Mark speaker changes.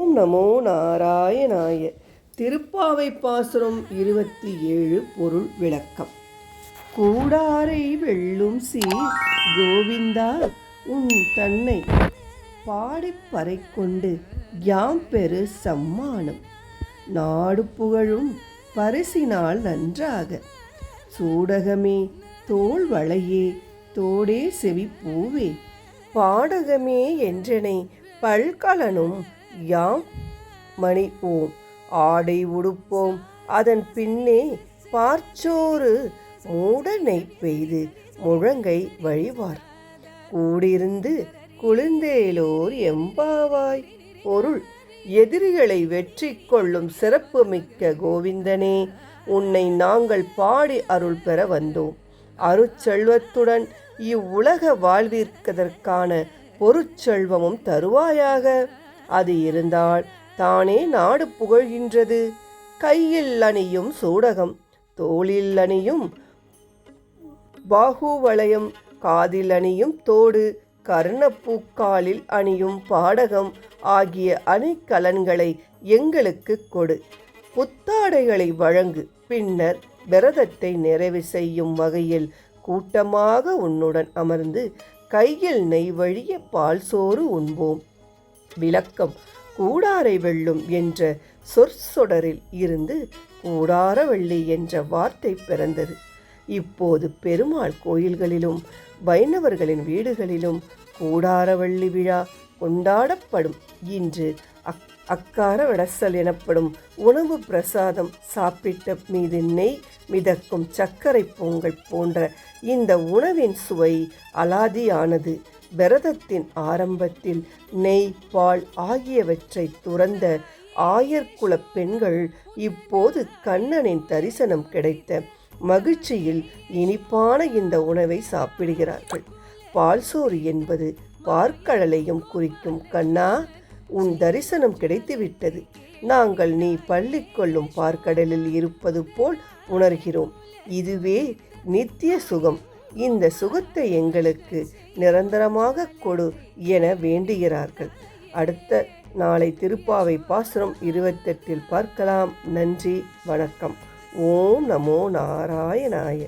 Speaker 1: ஓம் நமோ நாராயணாய. திருப்பாவை பாசுரம் இருபத்தி ஏழு பொருள் விளக்கம். கூடாரை வெல்லும் சீர் கோவிந்தா உன் தன்னை பாடிப்பறை கொண்டு யாம் பெரு சம்மானம். நாடு புகழும் பரிசினால் நன்றாக. சூடகமே தோல் வளையே தோடே செவி பூவே. பாடகமே என்றனை பல்கலனும் யாம் மணி ஓம் ஆடை உடுப்போம். அதன் பின்னே பார்ச்சோறு மூடனை பெய்து முழங்கை வழிவார். கூடிருந்து குளிர்ந்தேலோர் எம்பாவாய். பொருள் எதிரிகளை வெற்றி கொள்ளும் சிறப்புமிக்க கோவிந்தனே உன்னை நாங்கள் பாடி அருள் பெற வந்தோம். அருட்செல்வத்துடன் இவ்வுலக வாழ்விற்கதற்கான பொருட்செல்வமும் தருவாயாக. அது இருந்தால் தானே நாடு புகழ்கின்றது. கையில் அணியும் சூடகம் தோளில் அணியும் பாகுவளையம் காதில் அணியும் தோடு கர்ணப்பூக்காலில் அணியும் பாடகம் ஆகிய அணிக்கலன்களை எங்களுக்கு கொடு. புத்தாடைகளை வழங்கு பின்னர் விரதத்தை நிறைவு செய்யும் வகையில் கூட்டமாக உன்னுடன் அமர்ந்து கையில் நெய் வழிய பால் சோறு உண்போம். விளக்கம். கூடாரை வெல்லும் என்ற சொற்சொடரில் இருந்து கூடாரவள்ளி என்ற வார்த்தை பிறந்தது. இப்போது பெருமாள் கோயில்களிலும் வைணவர்களின் வீடுகளிலும் கூடாரவள்ளி விழா கொண்டாடப்படும். இன்று அக் அக்கார வடசல் எனப்படும் உணவு பிரசாதம் சாப்பிட்ட மீது நெய் மிதக்கும் சர்க்கரை பொங்கல் போன்ற இந்த உணவின் சுவை அலாதியானது. விரதத்தின் ஆரம்பத்தில் நெய் பால் ஆகியவற்றை துறந்த ஆயர்குல பெண்கள் இப்போது கண்ணனின் தரிசனம் கிடைத்த மகிழ்ச்சியில் இனிப்பான இந்த உணவை சாப்பிடுகிறார்கள். பால்சோறு என்பது பார்க்கடலையும் குறிக்கும் கண்ணா உன் தரிசனம் கிடைத்துவிட்டது. நாங்கள் நீ பள்ளி கொள்ளும் பார்க்கடலில் இருப்பது போல் உணர்கிறோம். இதுவே நித்திய சுகம். இந்த சுகத்தை எங்களுக்கு நிரந்தரமாக கொடு என வேண்டுகிறார்கள். அடுத்த நாளை திருப்பாவை பாசுரம் இருபத்தெட்டில் பார்க்கலாம். நன்றி வணக்கம். ஓம் நமோ நாராயணாய.